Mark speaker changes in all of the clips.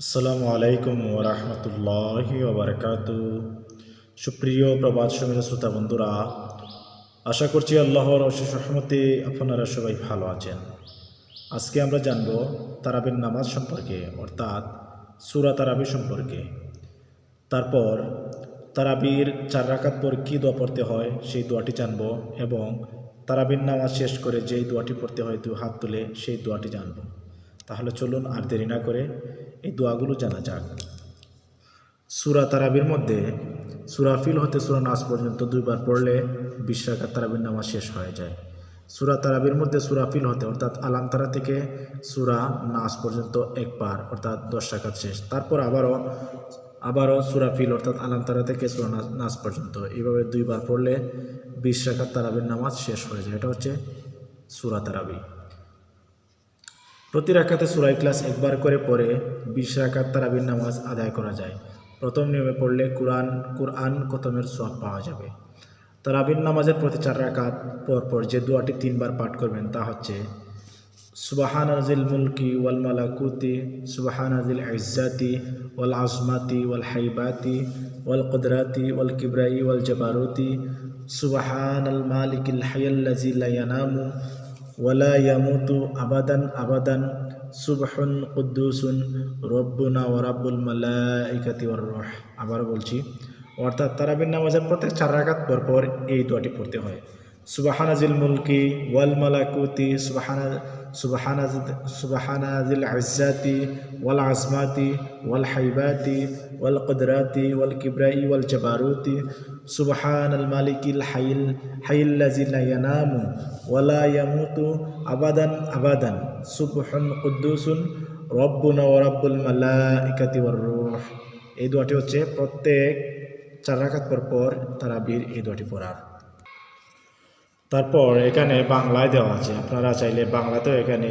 Speaker 1: আসসালামু আলাইকুম ওরহমতুল্লাহ ওবরকাত সুপ্রিয় প্রবাদ সমিত শ্রোতা বন্ধুরা, আশা করছি আল্লাহর অশেষ রহমতে আপনারা সবাই ভালো আছেন। আজকে আমরা জানব তারাবির নামাজ সম্পর্কে, অর্থাৎ সুরা তারাবি সম্পর্কে। তারপর তারাবির চার রাকাত পর কী দোয়া পড়তে হয় সেই দোয়াটি জানব এবং তারাবির নামাজ শেষ করে যেই দোয়াটি পড়তে হয় দু হাত তুলে সেই দোয়াটি জানব। তাহলে চলুন আর দেরি না করে এই দোয়াগুলো জানা যাক। সুরা তারাবির মধ্যে সুরাফিল হতে সুরা নাস পর্যন্ত দুইবার পড়লে বিশ তারাবির নামাজ শেষ হয়ে যায়। সুরা তারাবির মধ্যে সুরাফিল হতে অর্থাৎ আলামতারা থেকে সুরা নাস পর্যন্ত একবার, অর্থাৎ দশ রাকাত শেষ। তারপর আবারও আবারও সুরাফিল অর্থাৎ আলামতারা থেকে সুরা নাস- পর্যন্ত। এইভাবে দুইবার পড়লে বিশ তারাবির নামাজ শেষ হয়ে যায়। এটা হচ্ছে সুরা তারাবি। প্রতি রাখাতে সুরাই ক্লাস একবার করে পড়ে বিশ রাকাত তারাবির নামাজ আদায় করা যায়। প্রথম নিয়মে পড়লে কোরআন কোরআন খতমের সব পাওয়া যাবে। তারাবির নামাজের প্রতি চার রাকাত পর পর যে দোয়াটি তিনবার পাঠ করবেন তা হচ্ছে, সুবাহান আজিল মুলকি ওয়াল মালাকুতি, সুবাহান আজিল ইজ্জাতি ওয়াল আজমাতি ওয়াল হাইবাতি ওয়াল কুদরাতি ওয়াল কিবরাই ওয়াল জবারুতি, সুবাহান আল মালিকিল হায়াল্লাজি লা ইয়ানামু ওয়ালা ইয়ামুতু আবাদান আবাদান সুবহান কুদ্দুসুন রব্বুনা ওয়া রাব্বুল মালাইকাতি ওয়ার রূহ আবার বলছি, অর্থাৎ তারাবির নামাজের প্রত্যেক চার রাকাত পর পর এই দোয়াটি পড়তে হয়। সুবাহানাজিল মুলকি ওয়াল মালাকুতি, সুবাহানা সুবাহানা সুবাহানাজিল ইজ্জাতি, ওয়াল আজমাতি, ওয়াল হাইবাতি, ওয়াল কুদরাতি, ওয়াল কিবরাই, ওয়াল জাবারুতি, সুবহানাল মালিকিল হাইল হাইল্লাজি লা ইয়ানামু ওয়ালা ইয়ামুতু আবাদান আবাদান। সুবহুন কুদ্দুসুন, রব্বুনা ওয়া রাব্বুল মালাইকাতি ওয়ার রূহ। এই দোয়াটি হচ্ছে প্রত্যেক চার রাকাত পর পর তারাবির এই দোয়াটি পড়ার। তারপর এখানে বাংলায় দেওয়া আছে আপনারা চাইলে বাংলাতেও এখানে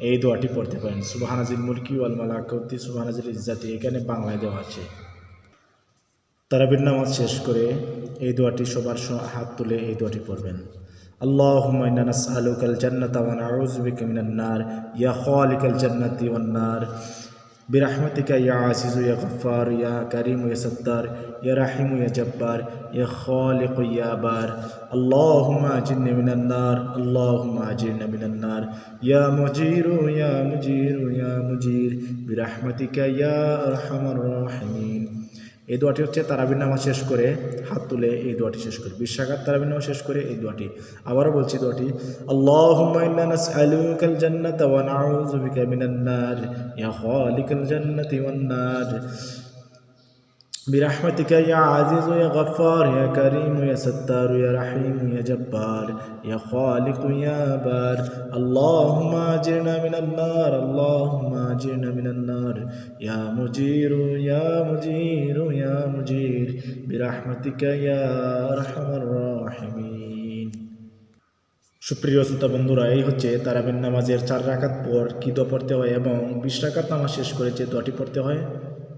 Speaker 1: এই দোয়াটি পড়তে পারেন সুবাহানাজিল মুলকি ওয়াল মালাকুতি সুবাহানাজিল ইজ্জাতি এখানে বাংলায় দেওয়া আছে তারাবির নামাজ শেষ করে এই দোয়াটি সবার স- হাত তুলে এই দোয়াটি পড়বেন اللهم إنا نسألك الجنة ونعوذ بك من النار يا خالق الجنة والنار برحمتك يا عزيز يا غفار يا كريم يا ستار يا رحيم يا جبار يا خالق يا بار. اللهم أجرني من النار اللهم أجرنا من النار. يا مجير يا مجير يا مجير برحمتك يا أرحم الراحمين. এই দোয়াটি হচ্ছে তারাবির নামাজ শেষ করে হাত তুলে এই দোয়াটি শেষ করে। বিশ্বাঘাত তারাবির নামাজ শেষ করে এই দোয়াটি। আবারও বলছি দোয়াটি আল্লাহ برحمتك يا عزيز يا غفار يا كريم يا ستار يا رحيم يا جبار يا خالق يا بار اللهم اجرنا من النار اللهم اجرنا من النار يا مجير يا مجير يا مجير برحمتك يا ارحم الراحمين সুপ্রিয় শ্রোতা বন্ধুরা এই হচ্ছে তারাবিন নামাজের চার রাকাত পর কি দোয়া পড়তে হয় এবং বিশ রাকাত নামাজ শেষ করে যে দোয়াটি পড়তে হয়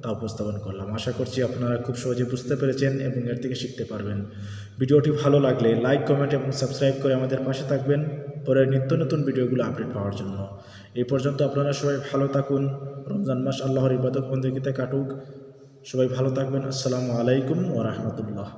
Speaker 1: তা উপস্থাপন করলাম। আশা করছি আপনারা খুব সহজে বুঝতে পেরেছেন এবং এর থেকে শিখতে পারবেন। ভিডিওটি ভালো লাগলে লাইক কমেন্ট এবং সাবস্ক্রাইব করে আমাদের পাশে থাকবেন পরের নিত্য নতুন ভিডিওগুলো আপডেট পাওয়ার জন্য। এই পর্যন্ত আপনারা সবাই ভালো থাকুন। রমজান মাস আল্লাহর ইবাদত বন্দীতে কাটুক। সবাই ভালো থাকবেন। আসসালামু আলাইকুম ও রহমতুল্লাহ।